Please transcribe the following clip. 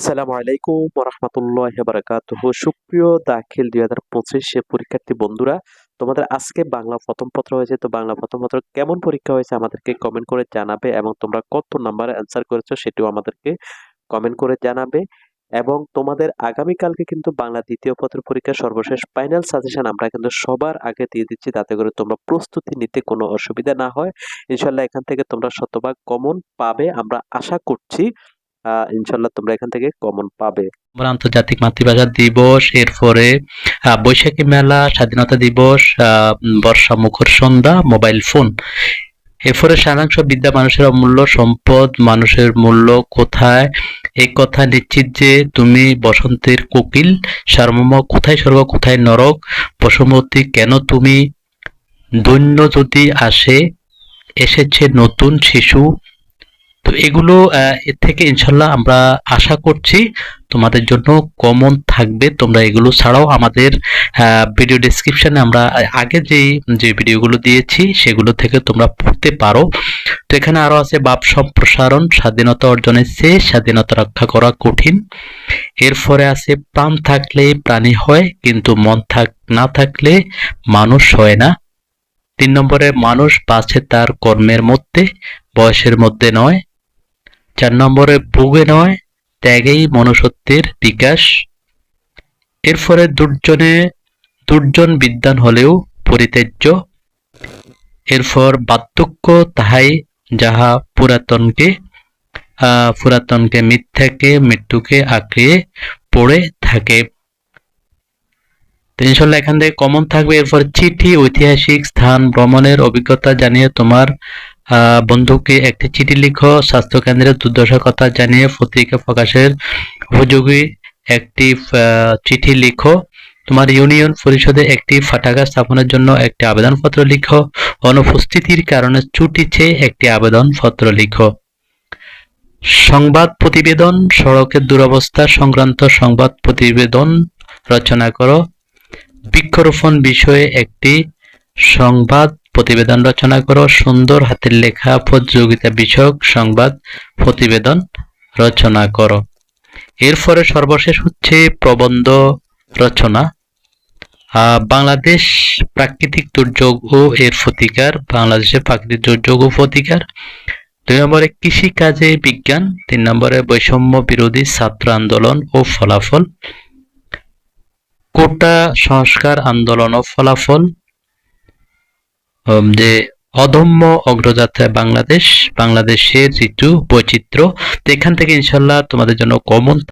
আসসালামু আলাইকুম রহমতুল্লাহ বারাকাতুহ সুপ্রিয় দাখিল দুই হাজার পঁচিশে পরীক্ষার্থী বন্ধুরা, তোমাদের আজকে বাংলা প্রথম পত্র হয়েছে। তো বাংলা প্রথম পত্র কেমন পরীক্ষা হয়েছে আমাদেরকে কমেন্ট করে জানাবে এবং তোমরা কত নাম্বার অ্যান্সার করেছ সেটিও আমাদেরকে কমেন্ট করে জানাবে। এবং তোমাদের আগামীকালকে কিন্তু বাংলা দ্বিতীয় পত্রের পরীক্ষার সর্বশেষ ফাইনাল সাজেশন আমরা কিন্তু সবার আগে দিয়ে দিচ্ছি। তাতে করে তোমরা প্রস্তুতি নিতে কোনো অসুবিধা না হয়। ইনশাল্লাহ এখান থেকে তোমরা শতভাগ কমন পাবে। আমরা আশা করছি ইনশাল্লাহ তোমরা এখান থেকে কমন পাবে। আমরা আন্তর্জাতিক মাতৃভাষা দিবস, এরপরে বৈশাখী মেলা, স্বাধীনতা দিবস বর্ষা মুখর সন্ধ্যা মোবাইল ফোন এরপরে সারাংশ বিদ্যা মানুষের অমূল্য সম্পদ, মানুষের মূল্য কোথায়? এই কথা নিশ্চিত যে তুমি বসন্তের কোকিল, সারমর্ম কোথায় স্বর্গ কোথায় নরক? বসুমতী, কেন তুমি দৈন্য যদি আসে, এসেছে নতুন শিশু তো এগুলো এর থেকে ইনশাল্লাহ আমরা আশা করছি তোমাদের জন্য কমন থাকবে। তোমরা এগুলো ছাড়াও আমাদের ভিডিও ডেসক্রিপশনে আমরা আগে যে যে ভিডিওগুলো দিয়েছি সেগুলো থেকে তোমরা পড়তে পারো। তো এখানে আরও আছে, বাপ সম্প্রসারণ, স্বাধীনতা অর্জনের চেয়ে স্বাধীনতা রক্ষা করা কঠিন। এরপরে আছে, প্রাণ থাকলে প্রাণী হয়, কিন্তু মন থাক, না থাকলে মানুষ হয় না। তিন নম্বরে, মানুষ বাঁচে তার কর্মের মধ্যে, বয়সের মধ্যে নয়। চার নম্বরে ভোগে নয়, ত্যাগেই মনুষ্যত্বের বিকাশ। এরপরে দুর্জনে দুর্জন বিদ্যান হলেও পরিত্যাজ্য। এরপর বার্ধক্য তাহাই যাহা পুরাতনকে পুরাতনকে মিথ্যাকে, মৃত্যুকে আঁকড়িয়ে পড়ে থাকে। তো ইনশাল্লাহ এখান থেকে কমন থাকবে। এরপর চিঠি, ঐতিহাসিক স্থান, ভ্রমণের অভিজ্ঞতা জানিয়ে তোমার বন্ধুকে একটি চিঠি লিখো, স্বাস্থ্য কেন্দ্রের দুর্দশার কথা জানিয়ে পত্রিকা প্রকাশের উপযোগী একটি চিঠি লিখো। তোমার ইউনিয়ন পরিষদে একটি ফাটাকা স্থাপনের জন্য একটি আবেদনপত্র লিখো। অনুপস্থিতির কারণে ছুটি চেয়ে একটি আবেদনপত্র লিখো। সংবাদ প্রতিবেদন, সড়কের দুরবস্থা সংক্রান্ত সংবাদ প্রতিবেদন রচনা করো। বৃক্ষরোপণ বিষয়ে একটি সংবাদ প্রতিবেদন রচনা করো। সুন্দর হাতের লেখা, প্রতিযোগিতা বিষয়ক সংবাদ, প্রতিবেদন রচনা করো। এরপরে সর্বশেষ হচ্ছে প্রবন্ধ রচনা। বাংলাদেশ প্রাকৃতিক দুর্যোগ ও এর প্রতিকার, বাংলাদেশের প্রাকৃতিক দুর্যোগ ও প্রতিকার। দুই নম্বরে, কৃষি কাজে বিজ্ঞান। তিন নম্বরে, বৈষম্য বিরোধী ছাত্র আন্দোলন ও ফলাফল। কোটা সংস্কার আন্দোলন ও ফলাফল। যে অদম্য অগ্রযাত্রা বাংলাদেশ বাংলাদেশের ঋতু বৈচিত্র্য তো এখান থেকে ইনশাল্লাহ তোমাদের জন্য কমন